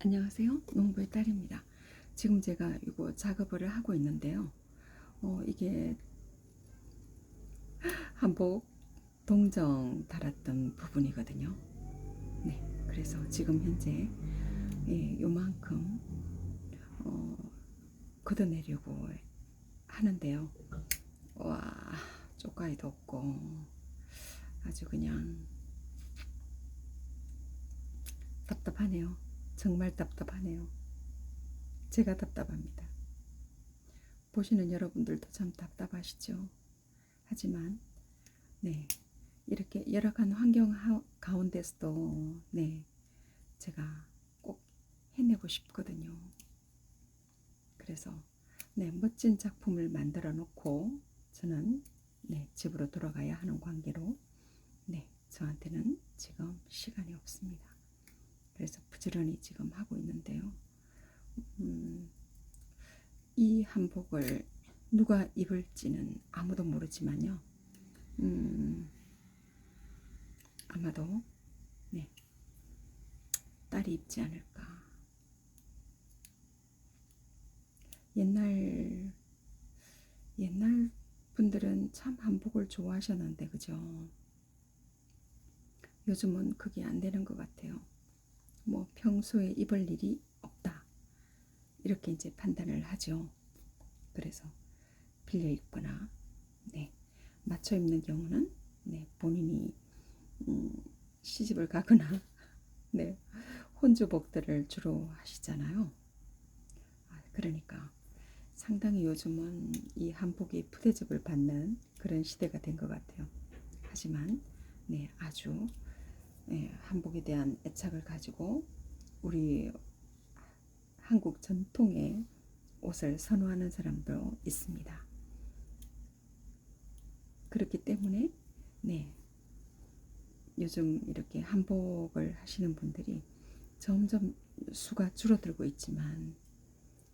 안녕하세요. 농부의 딸입니다. 지금 제가 이거 작업을 하고 있는데요. 어, 이게 한복 동정 달았던 부분이거든요. 네, 그래서 지금 현재 예, 요만큼 어, 걷어내려고 하는데요. 와, 쪽가이도 없고 아주 그냥 답답하네요. 정말 답답하네요. 제가 답답합니다. 보시는 여러분들도 참 답답하시죠? 하지만, 네, 이렇게 열악한 환경 하- 가운데서도, 네, 제가 꼭 해내고 싶거든요. 그래서, 네, 멋진 작품을 만들어 놓고, 저는, 네, 집으로 돌아가야 하는 관계로, 네, 저한테는 지금 시간이 없습니다. 그래서 부지런히 지금 하고 있는데요. 음, 이 한복을 누가 입을지는 아무도 모르지만요. 음, 아마도 네, 딸이 입지 않을까. 옛날 옛날 분들은 참 한복을 좋아하셨는데 그죠? 요즘은 그게 안 되는 것 같아요. 뭐 평소에 입을 일이 없다. 이렇게 이제 판단을 하죠. 그래서 빌려 입거나 네. 맞춰 입는 경우는 네, 본인이 음, 시집을 가거나 네. 혼주복들을 주로 하시잖아요. 아, 그러니까 상당히 요즘은 이 한복이 푸대접을 받는 그런 시대가 된 것 같아요. 하지만 네, 아주 예, 한복에 대한 애착을 가지고 우리 한국 전통의 옷을 선호하는 사람도 있습니다. 그렇기 때문에 네 요즘 이렇게 한복을 하시는 분들이 점점 수가 줄어들고 있지만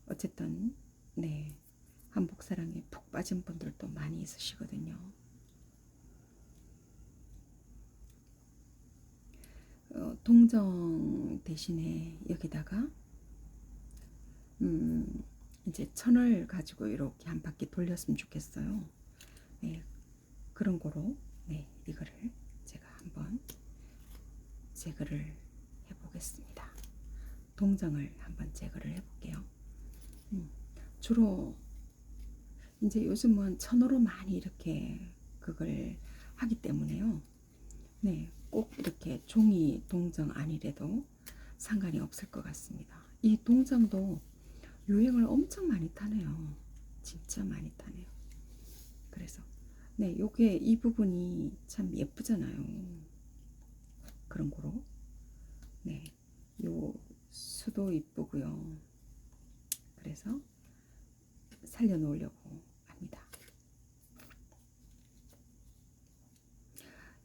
어쨌든 네 한복 사랑에 푹 빠진 분들도 많이 있으시거든요. 어, 동정 대신에 여기다가 음, 이제 천을 가지고 이렇게 한 바퀴 돌렸으면 좋겠어요. 네, 그런 거로 네, 이거를 제가 한번 제거를 해보겠습니다. 동정을 한번 제거를 해볼게요. 음, 주로 이제 요즘은 천으로 많이 이렇게 그걸 하기 때문에요. 네, 꼭 이렇게 종이 동정 아니래도 상관이 없을 것 같습니다. 이 동정도 유행을 엄청 많이 타네요. 진짜 많이 타네요. 그래서 네, 요게 이 부분이 참 예쁘잖아요. 그런 거로 네, 요 수도 이쁘고요. 그래서 살려 놓으려고 합니다.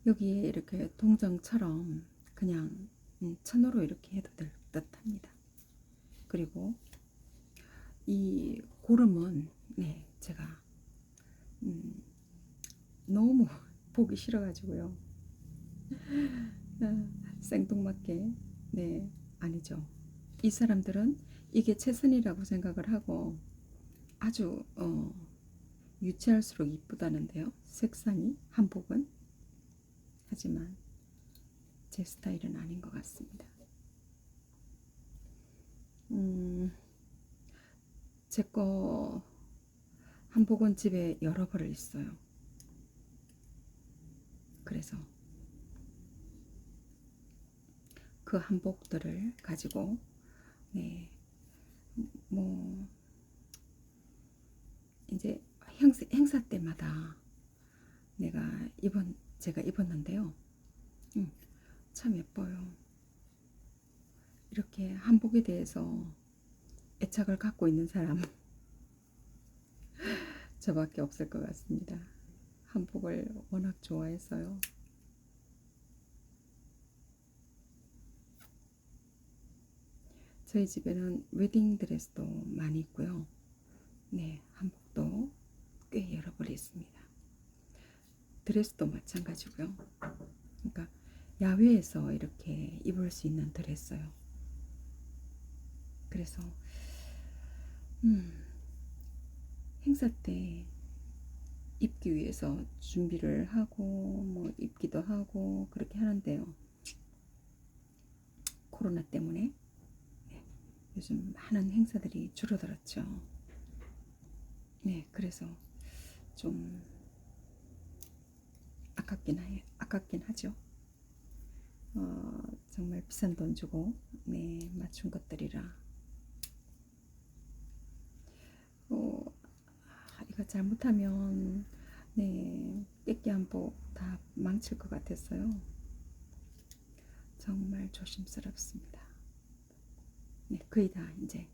여기에 이렇게 동정처럼 그냥 음, 천으로 이렇게 해도 될 듯 합니다. 그리고 이 고름은 네 제가 음, 너무 보기 싫어가지고요. 아, 생뚱맞게 네 아니죠. 이 사람들은 이게 최선이라고 생각을 하고 아주 어, 유치할수록 이쁘다는데요. 색상이 한복은 하지만 제 스타일은 아닌 것 같습니다. 음, 제거 한복은 집에 여러 벌을 있어요. 그래서 그 한복들을 가지고 네, 뭐 이제 행사, 행사 때마다 내가 입은 제가 입었는데요. 음, 참 예뻐요. 이렇게 한복에 대해서 애착을 갖고 있는 사람 저밖에 없을 것 같습니다. 한복을 워낙 좋아해서요. 저희 집에는 웨딩 드레스도 많이 있고요. 네, 한복도 꽤 여러 벌 있습니다. 드레스도 마찬가지고요. 그러니까 야외에서 이렇게 입을 수 있는 드레스요. 그래서 음, 행사 때 입기 위해서 준비를 하고 뭐 입기도 하고 그렇게 하는데요. 코로나 때문에 네, 요즘 많은 행사들이 줄어들었죠. 네, 그래서 좀 아깝긴 하, 아깝긴 하죠. 어, 정말 비싼 돈 주고 네 맞춘 것들이라 어, 아, 이거 잘못하면 네 뺏기 한복 다 망칠 것 같았어요. 정말 조심스럽습니다. 네 거의 다 이제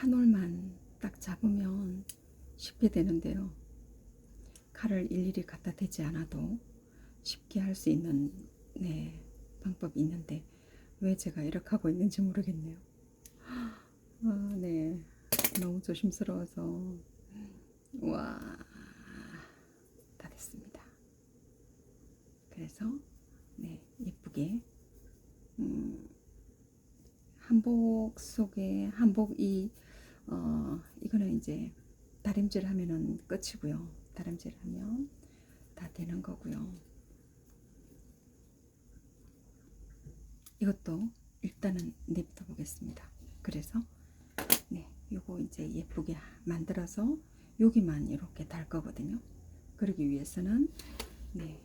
한 올만 딱 잡으면 쉽게 되는데요. 칼을 일일이 갖다 대지 않아도 쉽게 할 수 있는 네, 방법이 있는데 왜 제가 이렇게 하고 있는지 모르겠네요. 아, 네, 너무 조심스러워서 와, 다 됐습니다. 그래서 네, 예쁘게 음, 한복 속에 한복 이 어, 이거는 이제 다림질 하면은 끝이고요. 다림질 하면 다 되는 거고요. 이것도 일단은 냅둬 보겠습니다. 그래서 네, 요거 이제 예쁘게 만들어서 여기만 이렇게 달 거거든요. 그러기 위해서는 네,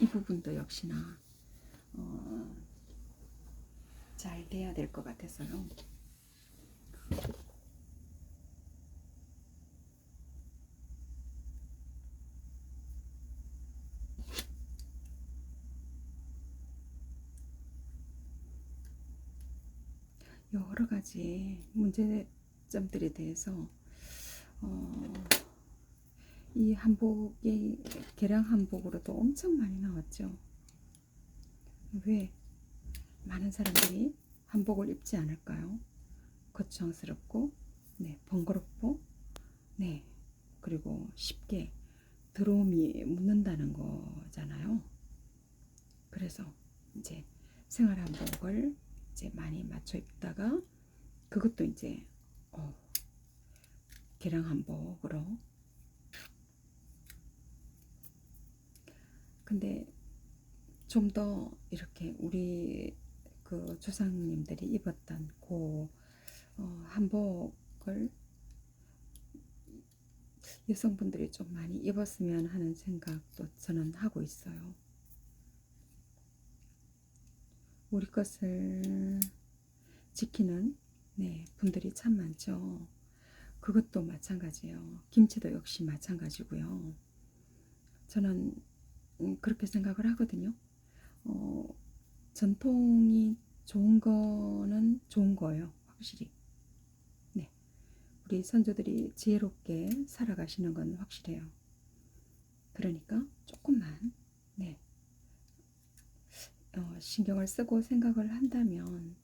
이 부분도 역시나 어, 잘 돼야 될 것 같아서요. 여러 가지 문제점들에 대해서 어, 이 한복이 개량 한복으로도 엄청 많이 나왔죠. 왜 많은 사람들이 한복을 입지 않을까요? 거창스럽고, 네, 번거롭고, 네, 그리고 쉽게 들어옴이 묻는다는 거잖아요. 그래서 이제 생활 한복을 이제 많이 맞춰 입다가 그것도 이제 어, 개량 한복으로 근데 좀 더 이렇게 우리 그 조상님들이 입었던 그 어, 한복을 여성분들이 좀 많이 입었으면 하는 생각도 저는 하고 있어요. 우리 것을 지키는 네, 분들이 참 많죠. 그것도 마찬가지예요. 김치도 역시 마찬가지고요. 저는 음, 그렇게 생각을 하거든요. 어, 전통이 좋은 거는 좋은 거예요. 확실히. 네. 우리 선조들이 지혜롭게 살아가시는 건 확실해요. 그러니까 조금만, 네. 어, 신경을 쓰고 생각을 한다면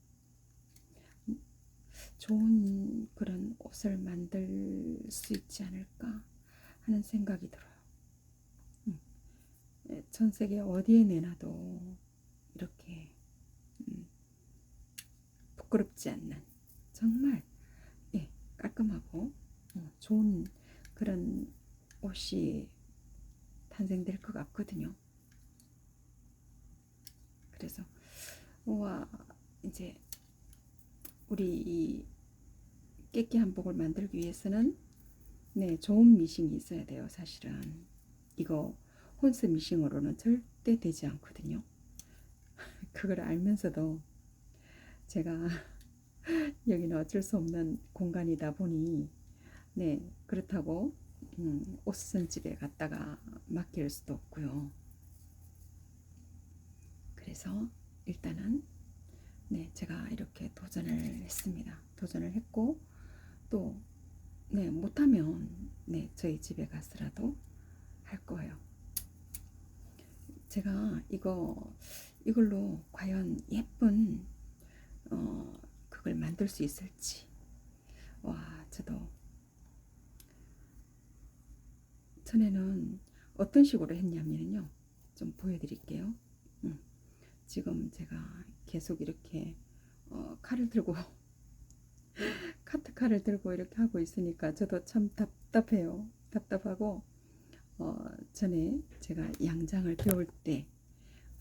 좋은 그런 옷을 만들 수 있지 않을까 하는 생각이 들어요. 음. 전 세계 어디에 내놔도 이렇게 음, 부끄럽지 않는 정말 예, 깔끔하고 어, 좋은 그런 옷이 탄생될 것 같거든요. 그래서 와 이제 우리 이 깨끼 한복을 만들기 위해서는 네 좋은 미싱이 있어야 돼요. 사실은 이거 혼스 미싱으로는 절대 되지 않거든요. 그걸 알면서도 제가 여기는 어쩔 수 없는 공간이다 보니 네 그렇다고 음, 옷선집에 갔다가 맡길 수도 없고요. 그래서 일단은 네 제가 이렇게 도전을 했습니다. 도전을 했고 또 네, 못하면 네, 저희 집에 가서라도 할 거예요. 제가 이거 이걸로 과연 예쁜 어 그걸 만들 수 있을지 와 저도 전에는 어떤 식으로 했냐면요 좀 보여드릴게요. 음, 지금 제가 계속 이렇게 어, 칼을 들고 카트 칼을 들고 이렇게 하고 있으니까 저도 참 답답해요. 답답하고 어, 전에 제가 양장을 배울 때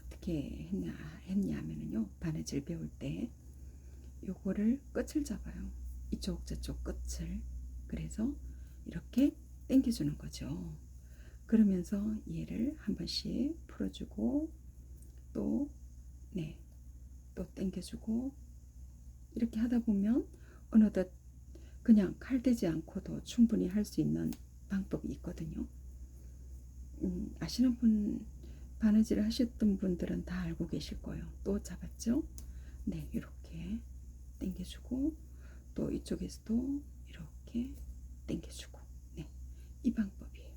어떻게 했냐 했냐면요 바느질 배울 때 요거를 끝을 잡아요. 이쪽 저쪽 끝을 그래서 이렇게 당겨주는 거죠. 그러면서 얘를 한 번씩 풀어주고 또 네, 또 당겨주고 이렇게 하다 보면 어느덧 그냥 칼 대지 않고도 충분히 할 수 있는 방법이 있거든요. 음, 아시는 분 바느질 하셨던 분들은 다 알고 계실 거예요. 또 잡았죠? 네, 이렇게 당겨주고 또 이쪽에서도 이렇게 당겨주고 네, 이 방법이에요.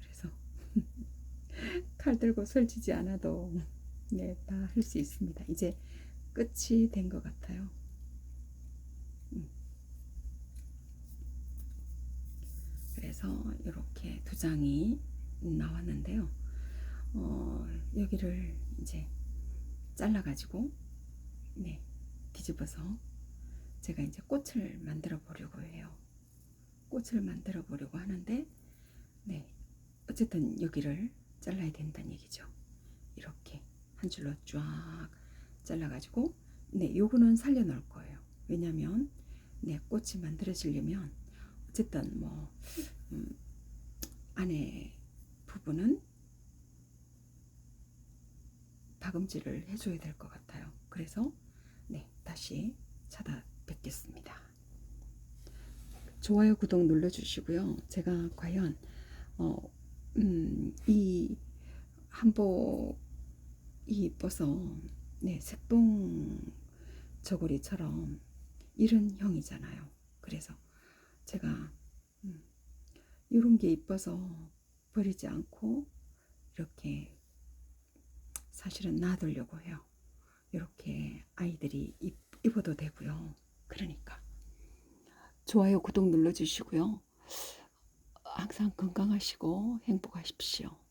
그래서 칼 들고 설치지 않아도 네, 다 할 수 있습니다. 이제 끝이 된 것 같아요. 음. 그래서 이렇게 두 장이 나왔는데요. 어, 여기를 이제 잘라가지고 네 뒤집어서 제가 이제 꽃을 만들어 보려고 해요. 꽃을 만들어 보려고 하는데 네 어쨌든 여기를 잘라야 된다는 얘기죠. 이렇게 한 줄로 쫙 잘라가지고 네 요거는 살려 놓을 거예요. 왜냐면 네 꽃이 만들어지려면 어쨌든 뭐 음, 안에 부분은 박음질을 해줘야 될 것 같아요. 그래서 네 다시 찾아 뵙겠습니다. 좋아요 구독 눌러주시고요. 제가 과연 어, 음, 이 한복 이 이뻐서 네 색동 저고리처럼 이런 형이잖아요. 그래서 제가 음, 이런 게 이뻐서 버리지 않고 이렇게 사실은 놔두려고 해요. 이렇게 아이들이 입, 입어도 되고요. 그러니까 좋아요 구독 눌러주시고요. 항상 건강하시고 행복하십시오.